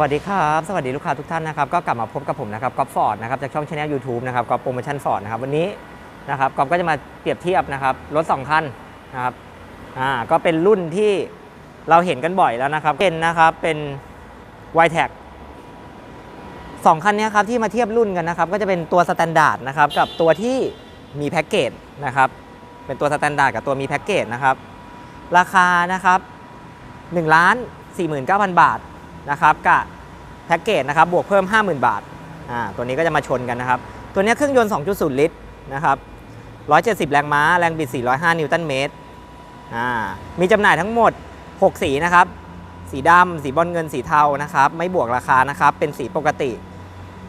วัสดีครับ สวัสดีลูกค้าทุกท่านนะครับ ก็กลับมาพบกับผมนะครับก๊อฟฟอร์ดนะครับจากช่องช anel YouTube นะครับก๊อฟโปรโมชั่นฟอร์ดนะครับวันนี้นะครับก๊อฟก็จะมาเปรียบเทียบนะครับรถสองคันนะครับอ่าก็เป็นรุ่นที่เราเห็นกันบ่อยแล้วนะครับ เป็นนะครับเป็น y t e c สองคันนี้ครับที่มาเทียบรุ่นกันนะครับ ก็จะเป็นตัวสแตนดาร์ดนะครับกับตัวที่มีแพ็กเกจนะครับเป็นตัวสแตนดาร์ดกับตัวมีแพ็กเกจนะครับราคานะครับ1ล้าน49,000 บาท นะครับกับแพ็กเกจนะครับบวกเพิ่ม 50,000 บาทอ่าตัวนี้ก็จะมาชนกันนะครับ ตัวนี้เครื่องยนต์ 2.0 ลิตรนะครับ170 แรงม้า แรงบิด 405 นิวตันเมตรอ่ามีจำหน่ายทั้งหมด 6 สีนะครับ สีดำสีบอลเงินสีเทานะครับ ไม่บวกราคานะครับ เป็นสีปกติ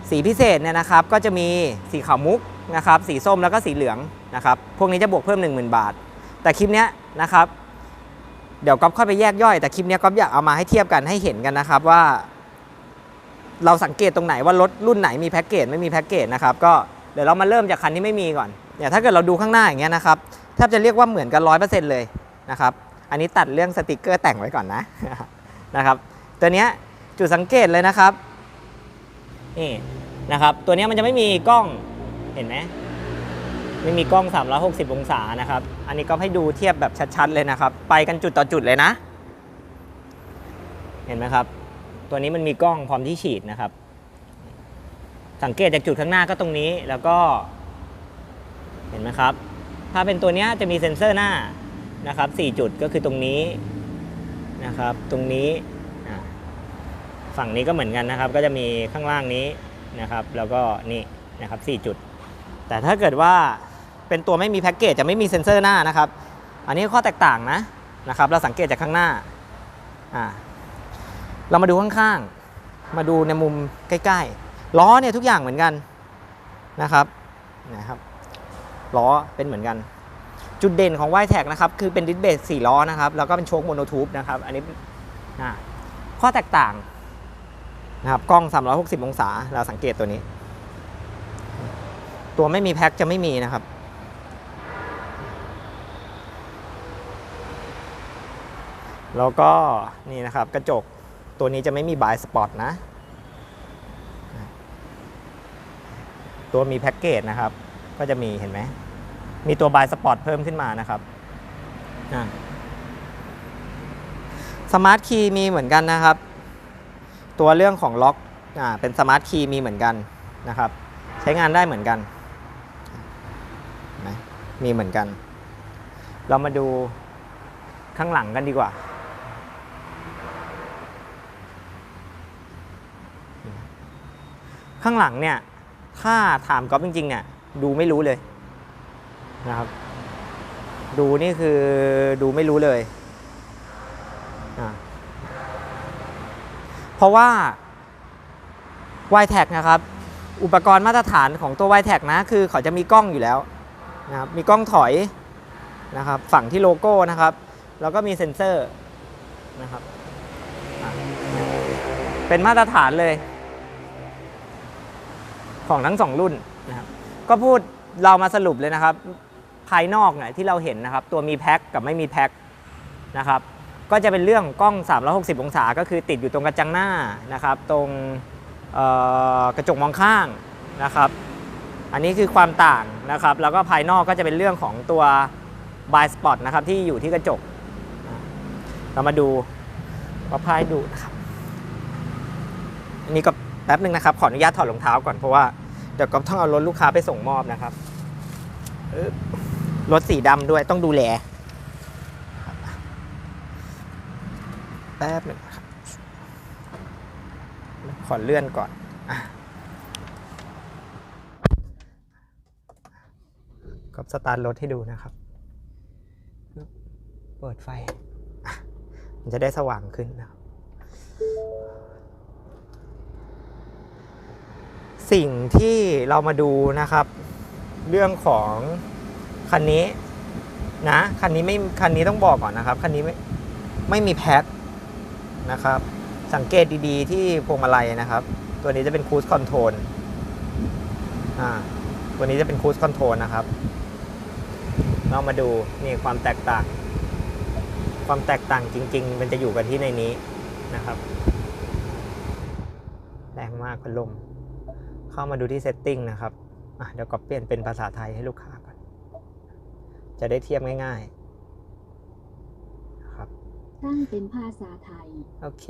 สีพิเศษเนี่ยนะครับ ก็จะมีสีขาวมุกนะครับ สีส้มแล้วก็สีเหลืองนะครับ พวกนี้จะบวกเพิ่ม 10,000 บาท แต่คลิปเนี้ยนะครับ เดี๋ยวก๊อฟค่อยไปแยกย่อย แต่คลิปนี้ก๊อฟอยากเอามาให้เทียบกันให้เห็นกันนะครับว่า เราสังเกตตรงไหนว่ารถรุ่นไหนมีแพ็กเกจไม่มีแพ็กเกจนะครับก็เดี๋ยวเรามาเริ่มจากคันที่ไม่มีก่อนเนี่ยถ้าเกิดเราดูข้างหน้าอย่างเงี้ยนะครับแทบจะเรียกว่าเหมือนกันร้อยเปอร์เซ็นต์เลยนะครับอันนี้ตัดเรื่องสติกเกอร์แต่งไว้ก่อนนะนะครับตัวเนี้ยจุดสังเกตเลยนะครับนี่นะครับตัวเนี้ยมันจะไม่มีกล้องเห็นไหม ไม่มีกล้อง 360 องศานะครับ อันนี้ก็ให้ดูเทียบแบบชัดๆเลยนะครับ ไปกันจุดต่อจุดเลยนะ เห็นไหมครับ ตัวนี้มันมีกล้องพร้อมที่ฉีดนะครับ สังเกตจากจุดข้างหน้าก็ตรงนี้ แล้วก็ เห็นไหมครับ ถ้าเป็นตัวนี้จะมีเซ็นเซอร์หน้านะครับ4จุดก็คือตรงนี้นะครับ ตรงนี้ ฝั่งนี้ก็เหมือนกันนะครับ ก็จะมีข้างล่างนี้นะครับ แล้วก็นี่นะครับ4จุด แต่ถ้าเกิดว่าเป็นตัวไม่มีแพ็กเกจจะไม่มีเซ็นเซอร์หน้านะครับ อันนี้ข้อแตกต่างนะนะครับ เราสังเกตจากข้างหน้าอ่าเรามาดูข้างๆ มาดูในมุมใกล้ๆ ล้อเนี่ยทุกอย่างเหมือนกันนะครับนะครับล้อเป็นเหมือนกัน จุดเด่นของ y t e c นะครับคือเป็นดิสเบรก4ล้อนะครับ แล้วก็เป็นโชคโมโนทูบนะครับ อันนี้อ่าข้อแตกต่างนะครับกล้อง 360 องศาเราสังเกตตัวนี้ ตัวไม่มีแพ็คจะไม่มีนะครับ แล้วก็นี่นะครับกระจกตัวนี้จะไม่มีบายสปอตนะ ตัวมีแพ็กเกจนะครับ ก็จะมีเห็นไหม มีตัวบายสปอตเพิ่มขึ้นมานะครับสมาร์ทคีย์มีเหมือนกันนะครับ ตัวเรื่องของล็อกเป็นสมาร์ทคีย์มีเหมือนกันนะครับ ใช้งานได้เหมือนกัน ไหมมีเหมือนกัน เรามาดูข้างหลังกันดีกว่า ข้างหลังเนี่ย ถ้าถามก๊อฟจริงๆเนี่ยดูไม่รู้เลยนะครับ ดูนี่คือดูไม่รู้เลยอะเพราะว่า y t a g นะครับ อุปกรณ์มาตรฐานของตัว y t a g นะ คือเขาจะมีกล้องอยู่แล้ว นะครับมีกล้องถอยนะครับฝั่งที่โลโก้นะครับ แล้วก็มีเซ็นเซอร์นะครับเป็นมาตรฐานเลย ของทั้งสองรุ่นนะครับก็พูดเรามาสรุปเลยนะครับ ภายนอกเนี่ยที่เราเห็นนะครับ ตัวมีแพ็คกับไม่มีแพ็คนะครับ ก็จะเป็นเรื่องกล้อง 360 องศา ก็คือติดอยู่ตรงกระจังหน้านะครับ ตรงกระจกมองข้างนะครับ อันนี้คือความต่างนะครับ แล้วก็ภายนอกก็จะเป็นเรื่องของตัว b i spot นะครับที่อยู่ที่กระจก เรามาดูก็พายดูนะครับอันนี้ก็แป๊บหนึ่งนะครับ ขออนุญาตถอดรองเท้าก่อนเพราะว่าเดี๋ยวก็ต้องเอารถลูกค้าไปส่งมอบนะครับรถสีดำด้วยต้องดูแลแป๊บหนึ่งนะครับขอเลื่อนก่อน อะก็สตาร์ทรถให้ดูนะครับ เปิดไฟ มันจะได้สว่างขึ้นนะครับ สิ่งที่เรามาดูนะครับ เรื่องของคันนี้นะคันนี้ไม่คันนี้ต้องบอกก่อนนะครับคันนี้ไม่ไม่มีแพ็คนะครับ สังเกตดีๆที่พวงมาลัยนะครับ ตัวนี้จะเป็นคู i คอนโทรลอ่าตัวนี้จะเป็นคู i คอนโทรลนะครับ เรามาดูนี่ความแตกต่าง ความแตกต่างจริง ๆ มันจะอยู่กันที่ในนี้นะครับแรงมากพัดลม เข้ามาดูที่ setting นะครับอะเดี๋ยวก็เปลี่ยนเป็นภาษาไทยให้ลูกค้าก่อน จะได้เทียบง่ายๆนะครับตั้งเป็นภาษาไทย โอเค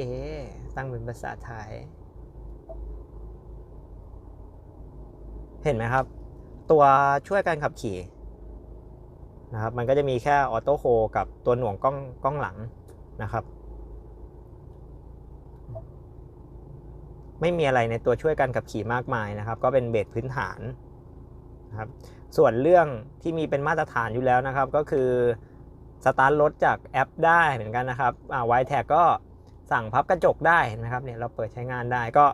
ตั้งเป็นภาษาไทย เห็นไหมครับ ตัวช่วยการขับขี่ นะครับ มันก็จะมีแค่ออโต้โฮกับตัวหน่วงกล้องกล้องหลังนะครับ ไม่มีอะไรในตัวช่วยการขับขี่มากมายนะครับ ก็เป็นเบสพื้นฐานนะครับส่วนเรื่องที่มีเป็นมาตรฐานอยู่แล้วนะครับ ก็คือสตาร์ทรถจากแอปได้เหมือนกันนะครับไวแท็กก็สั่งพับกระจกได้นไหมครับเนี่ยเราเปิดใช้งานได้ก็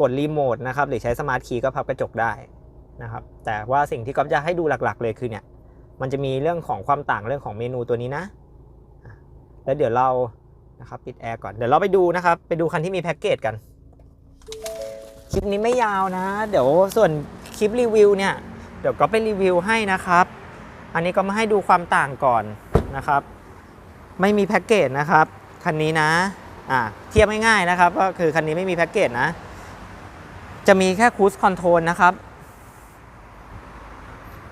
กดรีโมทนะครับหรือใช้สมาร์ทคีย์ก็พับกระจกได้นะครับแต่ว่าสิ่งที่ก๊อฟจะให้ดูหลัก ๆ เลยคือเนี่ย มันจะมีเรื่องของความต่างเรื่องของเมนูตัวนี้นะ แล้วเดี๋ยวเรานะครับปิดแอร์ก่อน เดี๋ยวเราไปดูนะครับ ไปดูคันที่มีแพ็กเกจกัน คลิปนี้ไม่ยาวนะ เดี๋ยวส่วนคลิปรีวิวเนี่ย เดี๋ยวก็ไปรีวิวให้นะครับ อันนี้ก็มาให้ดูความต่างก่อนนะครับ ไม่มีแพ็กเกจนะครับ คันนี้นะ อ่า เทียบง่ายๆนะครับ ก็คือคันนี้ไม่มีแพ็กเกจนะ จะมีแค่คู i คอนโทรลนะครับ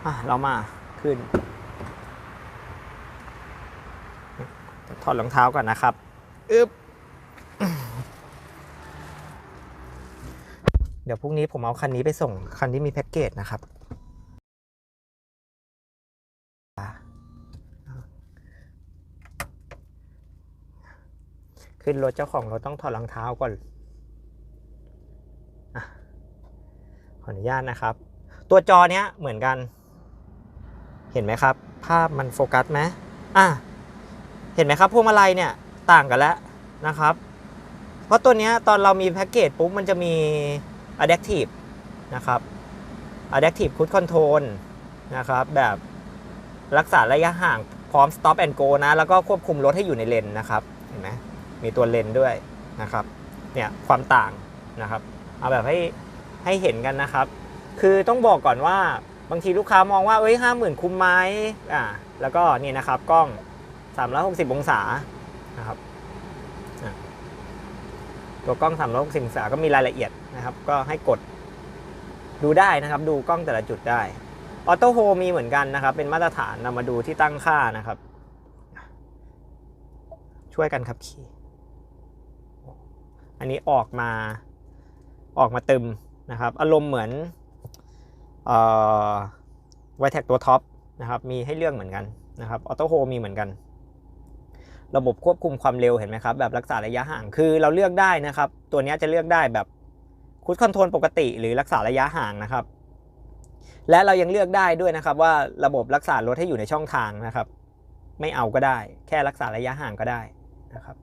อะ เรามา ขึ้นถอดรองเท้าก่อนนะครับอึ๊บเดี๋ยวพรุ่งนี้ผมเอาคันนี้ไปส่ง คันที่มีแพ็กเกจนะครับ ขึ้นรถเจ้าของรถต้องถอดรองเท้าก่อนอะขออนุญาตนะครับ ตัวจอเนี้ยเหมือนกัน เห็นไหมครับ ภาพมันโฟกัสไหมอะเห็นไหมครับพวงมาลัยเนี่ยต่างกันแล้วนะครับ เพราะตัวนี้ตอนเรามีแพ็กเกจปุ๊บมันจะมี Adaptive นะครับ Adaptive Cruise Control นะครับ แบบรักษาระยะห่างพร้อม Stop and Go นะ แล้วก็ควบคุมรถให้อยู่ในเลนนะครับ เห็นไหมมีตัวเลนด้วยนะครับ เนี่ยความต่างนะครับ เอาแบบให้ให้เห็นกันนะครับ คือต้องบอกก่อนว่า บางทีลูกค้ามองว่าเอ้ยห้าหมื่นคุ้มไหมอ่าแล้วก็นี่นะครับกล้อง 360 องศานะครับตัวกล้อง 360 องศาก็มีรายละเอียดนะครับ ก็ให้กดดูได้นะครับ ดูกล้องแต่ละจุดได้ออโต้โฮมีเหมือนกันนะครับ เป็นมาตรฐานนำมาดูที่ตั้งค่านะครับ ช่วยกันขับขี่อันนี้ออกมาออกมาตึมนะครับ อารมณ์เหมือน ไวแท็กตัวท็อปนะครับมีให้เลือกเหมือนกันนะครับออโต้โฮมีเหมือนกัน ระบบควบคุมความเร็วเห็นไหมครับ แบบรักษาระยะห่างคือเราเลือกได้นะครับ ตัวนี้จะเลือกได้แบบคูดคอนโทรลปกติ หรือรักษาระยะห่างนะครับ และเรายังเลือกได้ด้วยนะครับ ว่าระบบรักษารถให้อยู่ในช่องทางนะครับ ไม่เอาก็ได้ แค่รักษาระยะห่างก็ได้นะครับ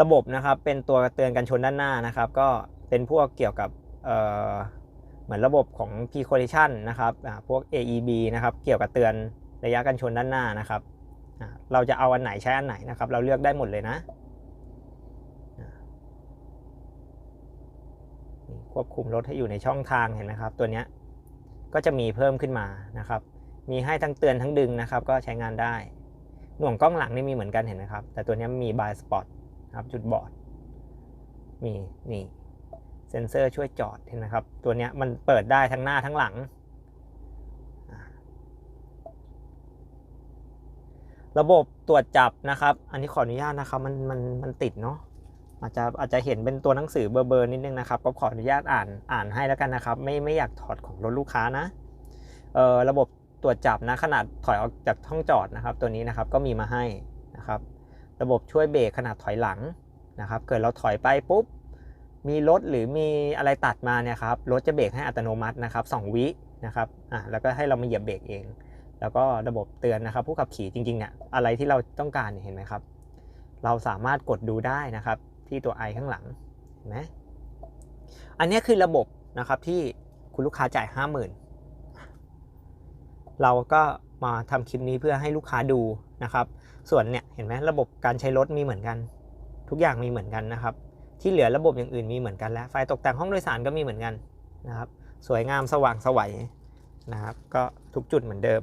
ระบบนะครับเป็นตัวเตือนกันชนด้านหน้านะครับ ก็เป็นพวกเกี่ยวกับ มือนระบบของ P collision นะครับพวก AEB นะครับเกี่ยวกับเตือนระยะกันชนด้านหน้านะครับเราจะเอาอันไหนใช้อันไหนนะครับ เราเลือกได้หมดเลยนะควบคุมรถให้อยู่ในช่องทางเห็นไหมครับ ตัวนี้ก็จะมีเพิ่มขึ้นมานะครับ มีให้ทั้งเตือนทั้งดึงนะครับ ก็ใช้งานได้ หน่วงกล้องหลังนี่มีเหมือนกันเห็นไหมครับ แต่ตัวนี้มีบายสปอตครับจุดบอดมีนี่ เซ็นเซอร์ช่วยจอดเห็นไหมครับ ตัวนี้มันเปิดได้ทั้งหน้าทั้งหลัง ระบบตรวจจับนะครับ อันนี้ขออนุญาตนะครับ มันมันมันติดเนาะอาจจะอาจจะเห็นเป็นตัวหนังสือเบอร์เบอร์นิดนึงนะครับก็ขออนุญาตอ่านอ่านให้แล้วกันนะครับ ไม่ไม่อยากถอดของรถลูกค้านะเอ่อระบบตรวจจับนะขนาดถอยออกจากห้องจอดนะครับ ตัวนี้นะครับก็มีมาให้นะครับ ระบบช่วยเบรกขนาดถอยหลังนะครับ เกิดเราถอยไปปุ๊บ มีรถหรือมีอะไรตัดมาเนี่ยครับรถจะเบรกให้อัตโนมัตินะครับ2วินะครับอะแล้วก็ให้เรามาเหยียบเบรกเอง แล้วก็ระบบเตือนนะครับผู้ขับขี่จริงๆเนี่ยอะไรที่เราต้องการเห็นไหมครับ เราสามารถกดดูได้นะครับที่ตัวไอข้างหลังเห็นไหมอันนี้คือระบบนะครับที่คุณลูกค้าจ่าย 50,000 เราก็มาทำคลิปนี้เพื่อให้ลูกค้าดูนะครับ ส่วนเนี่ยเห็นไหมระบบการใช้รถมีเหมือนกัน ทุกอย่างมีเหมือนกันนะครับ ที่เหลือระบบอย่างอื่นมีเหมือนกันแล้ว ไฟตกแต่งห้องโดยสารก็มีเหมือนกันนะครับ สวยงามสว่างสวัยนะครับ ก็ทุกจุดเหมือนเดิม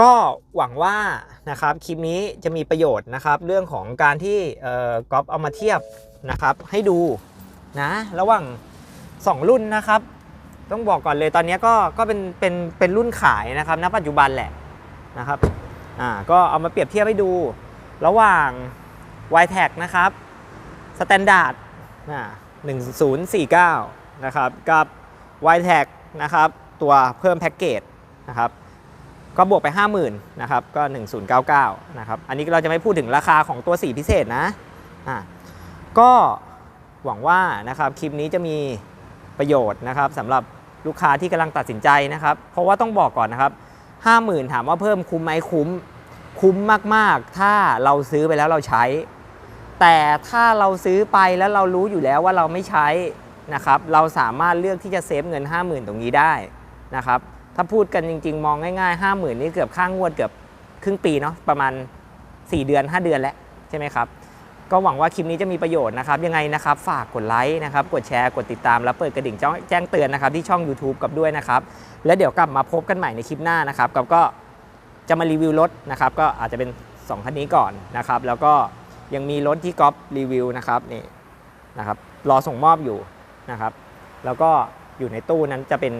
ก็หวังว่านะครับคลิปนี้จะมีประโยชน์นะครับ เรื่องของการที่เอ่อก๊อฟเอามาเทียบนะครับ ให้ดูนะระหว่าง 2 รุ่นนะครับ ต้องบอกก่อนเลยตอนนี้ก็ก็เป็นเป็นเป็นรุ่นขายนะครับณปัจจุบันแหละนะครับอ่าก็เอามาเปรียบเทียบให้ดู ระหว่าง y t a g นะครับ Standard อ่า1049นะครับกับ y t a g นะครับตัวเพิ่มแพ็กเกจนะครับก็บวกไป 50,000นะครับก็ 1099นะครับอันนี้เราจะไม่พูดถึงราคาของตัวสีพิเศษนะอ่าก็หวังว่านะครับคลิปนี้จะมีประโยชน์นะครับสำหรับลูกค้าที่กำลังตัดสินใจนะครับ เพราะว่าต้องบอกก่อนนะครับ 50,000 ถามว่าเพิ่มคุ้มไหมคุ้ม คุ้มมาก ๆ ถ้าเราซื้อไปแล้วเราใช้ แต่ถ้าเราซื้อไปแล้วเรารู้อยู่แล้วว่าเราไม่ใช้นะครับ เราสามารถเลือกที่จะเซฟเงิน 50,000 ตรงนี้ได้นะครับ ถ้าพูดกันจริง ๆ มองง่ายๆ 50,000 นี่เกือบค่างงวดเกือบครึ่งปีเนาะประมาณ 4 เดือน 5 เดือนแล้วใช่ไหมครับ ก็หวังว่าคลิปนี้จะมีประโยชน์นะครับ ยังไงนะครับ ฝากกดไลค์นะครับ กดแชร์ กดติดตาม แล้วเปิดกระดิ่งแจ้งแจ้งเตือนนะครับที่ช่อง YouTube กับด้วยนะครับ แล้วเดี๋ยวกลับมาพบกันใหม่ในคลิปหน้านะครับกับก็จะมารีวิวรถนะครับ ก็อาจจะเป็น 2 คันนี้ก่อนนะครับ แล้วก็ ยังมีรถที่ก๊อฟรีวิวนะครับนี่นะครับรอส่งมอบอยู่นะครับแล้วก็อยู่ในตู้นั้นจะเป็น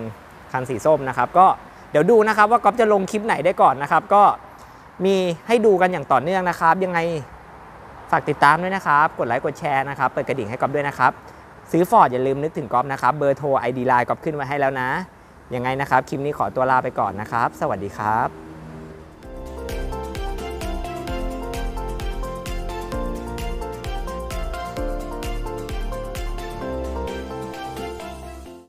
คันสีส้มนะครับ ก็เดี๋ยวดูนะครับว่าก๊อฟจะลงคลิปไหนได้ก่อนนะครับ ก็มีให้ดูกันอย่างต่อเนื่องนะครับ ยังไงฝากติดตามด้วยนะครับ กดไลค์กดแชร์นะครับเปิดกระดิ่งให้ก๊อฟด้วยนะครับ ซื้อฟอร์ดอย่าลืมนึกถึงก๊อฟนะครับ เบอร์โทร ID ไลน์ก๊อฟขึ้นไว้ให้แล้วนะยังไงนะครับคลิปนี้ขอตัวลาไปก่อนนะครับ สวัสดีครับ